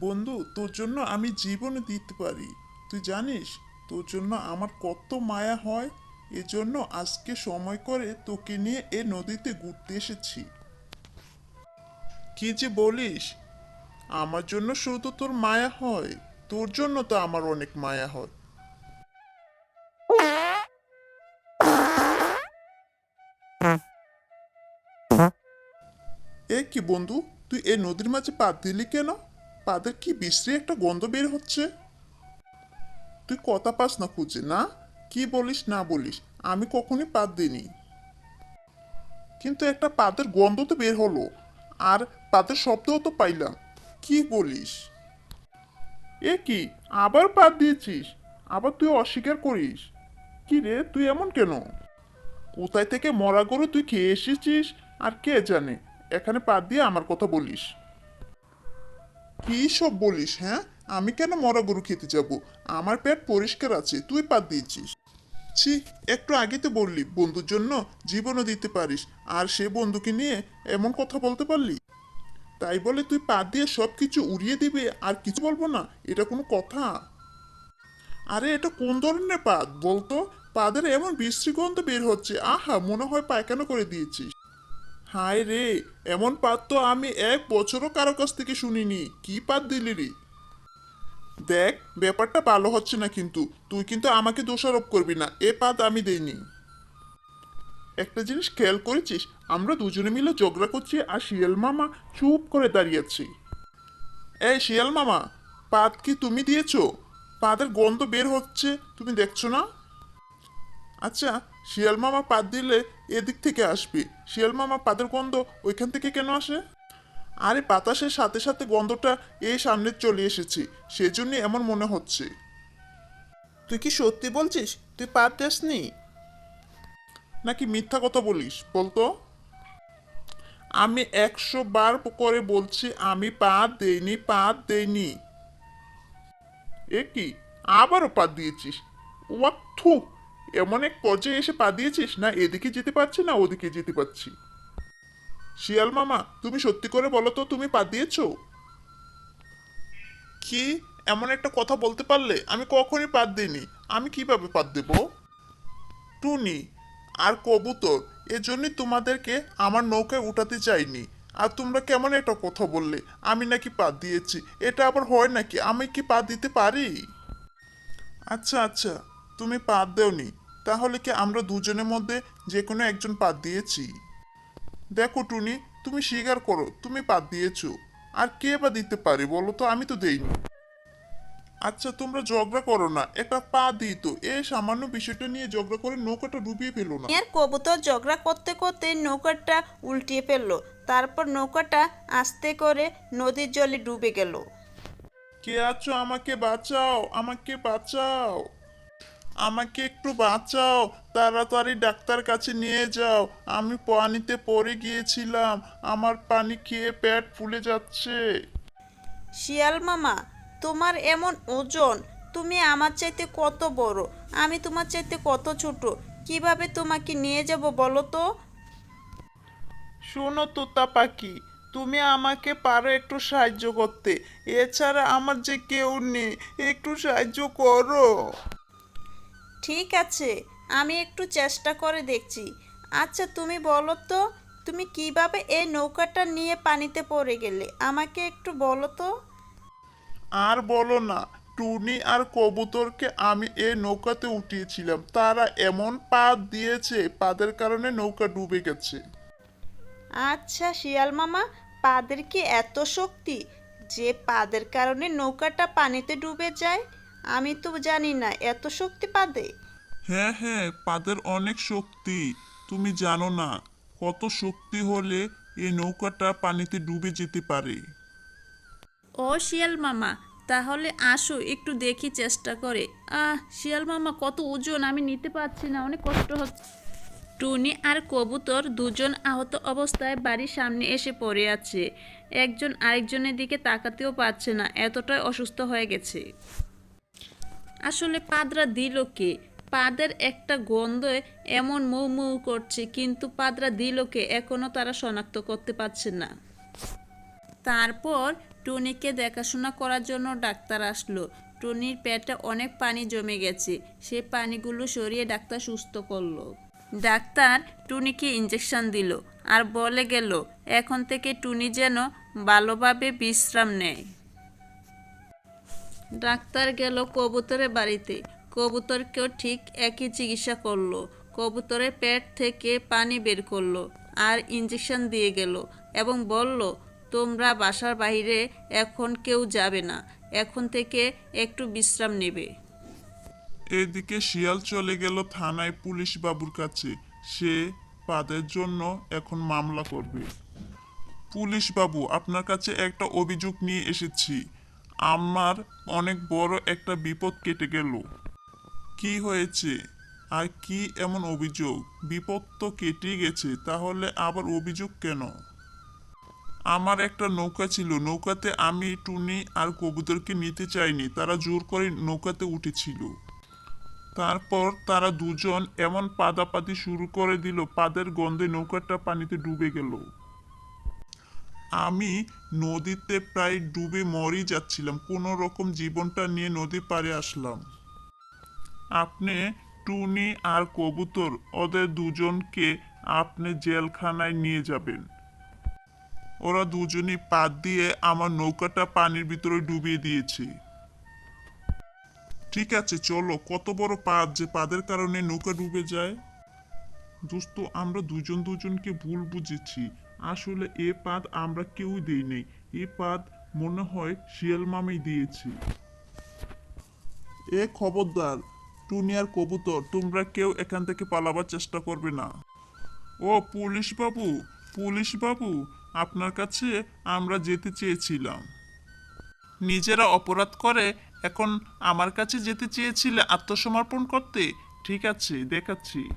বন্ধু, তোর জন্য আমি জীবন দিতে পারি। তুই জানিস, তোর জন্য আমার কত মায়া হয়। এজন্য আজকে সময় করে তোকে নিয়ে এ নদীতে ঘুরতে এসেছি। কি যে বলিস? আমার জন্য শুধু তোর মায়া হয়। তোর জন্য তো আমার অনেক মায়া হয়। এ কি বন্ধু, তুই এই নদীর মাঝে পা দিলি কেন? পাদের কি বিশ্রী একটা গন্ধ বের হচ্ছে? তুই কথা পাস না খুঁজে, না? কি বলিস, না বলিস, আমি কখনই পাত দিইনি। কিন্তু একটা পাদের গন্ধ তো বের হলো, আর পাদের শব্দও তো পাইলাম। কি বলিস? এ কি, আবার পাত দিয়েছিস? আবার তুই অস্বীকার করিস? কি রে, তুই এমন কেন? কোথায় থেকে মরা গরু তুই খেয়ে এসেছিস? আর কে জানে, এখানে পাত দিয়ে আমার কথা বলিস। কি সব বলিস হ্যাঁ? আমি কেন মরা গরু খেতে যাব? আমার পেট পরিষ্কার আছে, তুই পাত দিয়েছিস। ছি, একটু আগে তো বললি, বন্ধুর জন্য জীবনও দিতে পারিস, আর সে বন্ধুকে নিয়ে এমন কথা বলতে পারলি? তাই বলে তুই পাত দিয়ে সব কিছু উড়িয়ে দিবে, আর কিছু বলব না, এটা কোনো কথা? আরে, এটা কোন ধরনের পাত বলতো, পাদের এমন বিশ্রী গন্ধ বের হচ্ছে, আহা, মনে হয় পায়খানা করে দিয়েছিস। হায় রে, এমন পাত তো আমি এক বছরও কারও কাছ থেকে শুনিনি। কি পাত দিলি রে? দেখ, ব্যাপারটা ভালো হচ্ছে না কিন্তু। তুই কিন্তু আমাকে দোষারোপ করবি না। এ পাত আমি দেইনি। একটা জিনিস খেয়াল করেছিস, আমরা দুজনে মিলে ঝগড়া করছি আর শিয়াল মামা চুপ করে দাঁড়িয়েছি এই শিয়াল মামা পাত কি তুমি দিয়েছ? পাদের গন্ধ বের হচ্ছে, তুমি দেখছ না? আচ্ছা শিয়াল মামা পাত দিলে এদিক থেকে আসবে। শিয়াল মামা পাদের গন্ধ ওইখান থেকে কেন আসে? আরে বাতাসের সাথে সাথে গন্ধটা এই সামনে চলে এসেছে সেজন্য এমন মনে হচ্ছে। তুই কি সত্যি বলছিস? তুই পাত নি নাকি মিথ্যা কথা বলিস? বলতো। আমি একশো বার করে বলছি আমি পাত দেইনি পাত দেইনি। এ কি? আবারও পা দিয়েছিস? ওয়াথু এমন এক পর্যায়ে এসে পা দিয়েছিস না, এদিকে যেতে পারছি না, ওদিকে যেতে পারছি। শিয়াল মামা, তুমি সত্যি করে বলো তো, তুমি পা দিয়েছ? কি? এমন একটা কথা বলতে পারলে আমি কখনই পাত দিইনি। আমি কীভাবে পাত দেব? টুনি, আর কবুতর, এজন্যই তোমাদেরকে আমার নৌকায় উঠাতে চাইনি। আর তোমরা কেমন একটা কথা বললে, আমি নাকি পা দিয়েছি। এটা আবার হয় নাকি? আমি কি পা দিতে পারি? আচ্ছা আচ্ছা তুমি পাত দেওনি। তাহলে কি আমরা দুজনের মধ্যে যে কোনো একজন পাত দিয়েছি? দেখো টুনি তুমি স্বীকার করো তুমি পাত দিয়েছ। আর কে বা দিতে পারে বলো তো আমি তো দেইনি। আচ্ছা তোমরা ঝগড়া করো না একটা পা দিই তো। এই সামান্য বিষয়টা নিয়ে ঝগড়া করে নৌকাটা ডুবিয়ে ফেলো না। আর কবুতর ঝগড়া করতে করতে নৌকাটা উল্টিয়ে ফেলল। তারপর নৌকাটা আস্তে করে নদীর জলে ডুবে গেল। কে আছো আমাকে বাঁচাও আমাকে বাঁচাও। আমাকে একটু বাঁচাও তাড়াতাড়ি ডাক্তার কাছে নিয়ে যাও। আমি পানিতে পড়ে গিয়েছিলাম আমার পানি খেয়ে পেট ফুলে যাচ্ছে। শিয়াল মামা তোমার এমন ওজন তুমি আমার চাইতে কত বড়? আমি তোমার চাইতে কত ছোট? কীভাবে তোমাকে নিয়ে যাব বলো তো? শোনো তোতা পাখি তুমি আমাকে পারো একটু সাহায্য করতে। এছাড়া আমার যে কেউ নেই একটু সাহায্য করো। ঠিক আছে আমি একটু চেষ্টা করে দেখছি। আচ্ছা তুমি বলো তো তুমি কীভাবে এই নৌকাটা নিয়ে পানিতে পড়ে গেলে? আমাকে একটু বলো তো। আর বলো না টুনি আর কবুতরকে আমি এই নৌকাতে উঠিয়েছিলাম। তারা এমন পাদ দিয়েছে পাদের কারণে নৌকা ডুবে গেছে। আচ্ছা শিয়াল মামা পাদের কি এত শক্তি যে পাদের কারণে নৌকাটা পানিতে ডুবে যায়? আমি তো জানি না এত শক্তি পাদে হ্যাঁ হ্যাঁ পাদের অনেক শক্তি তুমি জানো না। কত শক্তি হলে এই নৌকাটা পানিতে ডুবে যেতে পারে। ও শিয়াল মামা তাহলে আসো একটু দেখি চেষ্টা করে। আহ শিয়াল মামা কত ওজন আমি নিতে পারছি না অনেক কষ্ট হচ্ছে। টুনি আর কবুতর দুজন আহত অবস্থায় বাড়ির সামনে এসে পড়ে আছে। একজন আরেকজনের দিকে তাকাতেও পারছে না এতটাই অসুস্থ হয়ে গেছে। আসলে পাদরা দিল কে? পাদের একটা গন্ধে এমন মৌ মৌ করছে, কিন্তু পাদরা দিল কে এখনও তারা শনাক্ত করতে পারছে না। তারপর টুনিকে দেখাশোনা করার জন্য ডাক্তার আসলো। টুনির পেটে অনেক পানি জমে গেছে। সে পানিগুলো সরিয়ে ডাক্তার সুস্থ করল। ডাক্তার টুনিকে ইঞ্জেকশন দিল আর বলে গেল, এখন থেকে টুনি যেন ভালোভাবে বিশ্রাম নেয়। ডাক্তার গেল কবুতরের বাড়িতে। কবুতরকেও ঠিক একই চিকিৎসা করল। কবুতরের পেট থেকে পানি বের করল আর ইঞ্জেকশন দিয়ে গেল এবং বলল, তোমরা বাসার বাইরে এখন কেউ যাবে না। এখন থেকে একটু বিশ্রাম নেবে। এদিকে শিয়াল চলে গেল থানায় পুলিশ বাবুর কাছে। সে পাদের জন্য এখন মামলা করবে। পুলিশ বাবু, আপনার কাছে একটা অভিযোগ নিয়ে এসেছি। আমার অনেক বড় একটা বিপদ কেটে গেল। কি হয়েছে? আর কি এমন অভিযোগ? বিপদ তো কেটে গেছে, তাহলে আবার অভিযোগ কেন? আমার একটা নৌকা ছিল, নৌকাতে আমি টুনি আর কবুতরকে নিতে চাইনি, তারা জোর করে নৌকাতে উঠেছিল। তারপর তারা দুজন এমন পাদাপাতি শুরু করে দিল, পাদের গন্ধে নৌকাটা পানিতে ডুবে গেল। আমি নদীতে প্রায় ডুবে মরেই যাচ্ছিলাম। কোনো রকম জীবনটা নিয়ে নদী পাড়ে আসলাম। আপনি টুনি আর কবুতর, ওদের দুজনকে আপনি জেলখানায় নিয়ে যাবেন। ওরা দুজনই পাত দিয়ে আমার নৌকাটা পানির ভিতরে ডুবিয়ে দিয়েছে। ঠিক আছে, চলো, কত বড় পাদ যে পাদের কারণে নৌকা ডুবে যায়? দোস্ত, আমরা দুজন দুজনকে ভুল বুঝেছি। আসলে এ পাদ আমরা কেউই দেই নাই। এ পাদ মনে হয় শিয়াল মামাই দিয়েছি। এ খবরদার টুনি আর কবুতর, তোমরা কেউ এখান থেকে পালাবার চেষ্টা করবে না। ও পুলিশ বাবু পুলিশ বাবু আপনার কাছে আমরা যেতে চেয়েছিলাম। নিজেরা অপরাধ করে, এখন আমার কাছে যেতে চেয়েছিলে আত্মসমর্পণ করতে? ঠিক আছে, দেখাচ্ছি।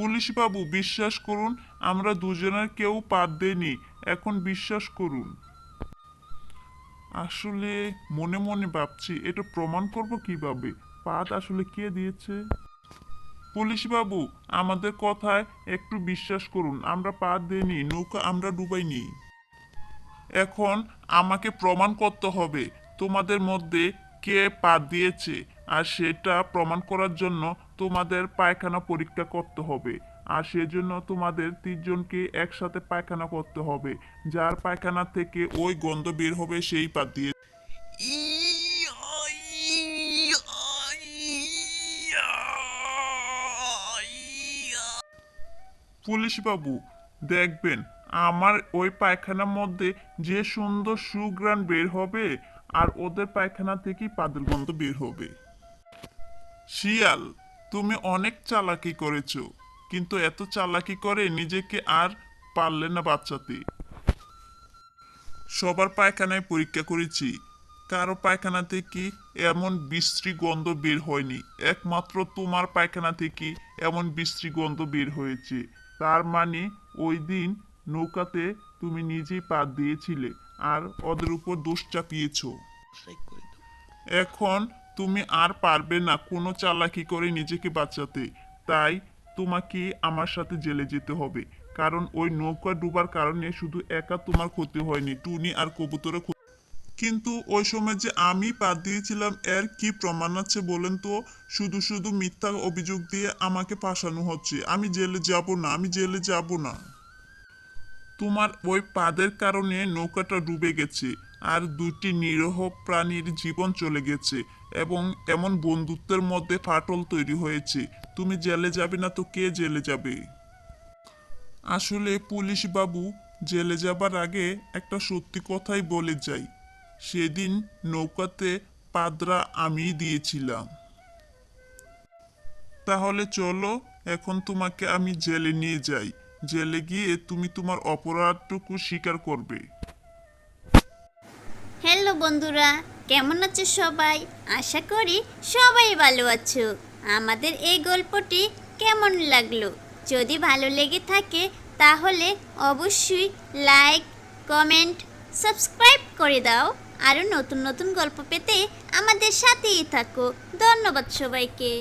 পুলিশ বাবু বিশ্বাস করুন, আমরা দুজনের কেউ পার দেনি এখন বিশ্বাস করুন। আসলে মনে মনে ভাবছি, এটা প্রমাণ করব কীভাবে? পাত আসলে কে দিয়েছে? পুলিশ বাবু আমাদের কথায় একটু বিশ্বাস করুন, আমরা পা দেনি নৌকা আমরা ডুবাইনি। এখন আমাকে প্রমাণ করতে হবে, তোমাদের মধ্যে কে পা দিয়েছে, আর সেটা প্রমাণ করার জন্য তোমাদের পায়খানা পরীক্ষা করতে হবে। আর সেজন্য তোমাদের তিনজনকে একসাথে পায়খানা করতে হবে। যার পায়খানা থেকে ওই গন্ধ বের হবে, সেই পা দিয়ে। পুলিশ বাবু দেখবেন, আমার ওই পায়খানার মধ্যে যে সুন্দর সুগ্রাণ বের হবে, আর ওদের পায়খানা থেকেই পাদের গন্ধ বের হবে। শিয়াল তুমি অনেক চালাকি করেছ কিন্তু এত চালাকি করে নিজেকে আর পারলে না বাচ্চাতে সবার পায়খানায় পরীক্ষা করেছি। কারও পায়খানা থেকে এমন বিশ্রী গন্ধ বের হয়নি? একমাত্র তোমার পায়খানা থেকে এমন বিশ্রী গন্ধ বের হয়েছে। তার মানে ওই দিন নৌকাতে তুমি নিজেই পা দিয়েছিলে আর ওদের উপর দোষ চাপিয়েছো। এখন তুমি আর পারবে না কোনো চালাকি করে নিজেকে বাঁচাতে। তাই তোমাকে আমার সাথে জেলে যেতে হবে। কারণ ওই নৌকা ডুবার কারণে শুধু একা তোমার ক্ষতি হয়নি, টুনি আর কবুতরের ক্ষতি। কিন্তু ওই সময় যে আমি পা দিয়েছিলাম, এর কি প্রমাণ আছে বলেন তো? শুধু শুধু মিথ্যা অভিযোগ দিয়ে আমাকে ফাঁসানো হচ্ছে। আমি জেলে যাব না, আমি জেলে যাব না। তোমার ওই পাদের কারণে নৌকাটা ডুবে গেছে। আর দুটি নিরহ প্রাণীর জীবন চলে গেছে এবং এমন বন্ধুত্বের মধ্যে ফাটল তৈরি হয়েছে। তুমি জেলে যাবে না তো কে জেলে যাবে? আসলে পুলিশ বাবু জেলে যাবার আগে একটা সত্যি কথাই বলে যাই। সেদিন নৌকাতে পাদরা আমি দিয়েছিলাম। তাহলে চলো, এখন তোমাকে আমি জেলে নিয়ে যাই। জেলে গিয়ে তুমি তোমার অপরাধটুকু স্বীকার করবে। হ্যালো বন্ধুরা, কেমন আছো সবাই? আশা করি সবাই ভালো আছো। আমাদের এই গল্পটি কেমন লাগল? যদি ভালো লেগে থাকে, তাহলে অবশ্যই লাইক, কমেন্ট, সাবস্ক্রাইব করে দাও। আরও নতুন নতুন গল্প পেতে আমাদের সাথেই থাকো। ধন্যবাদ সবাইকে।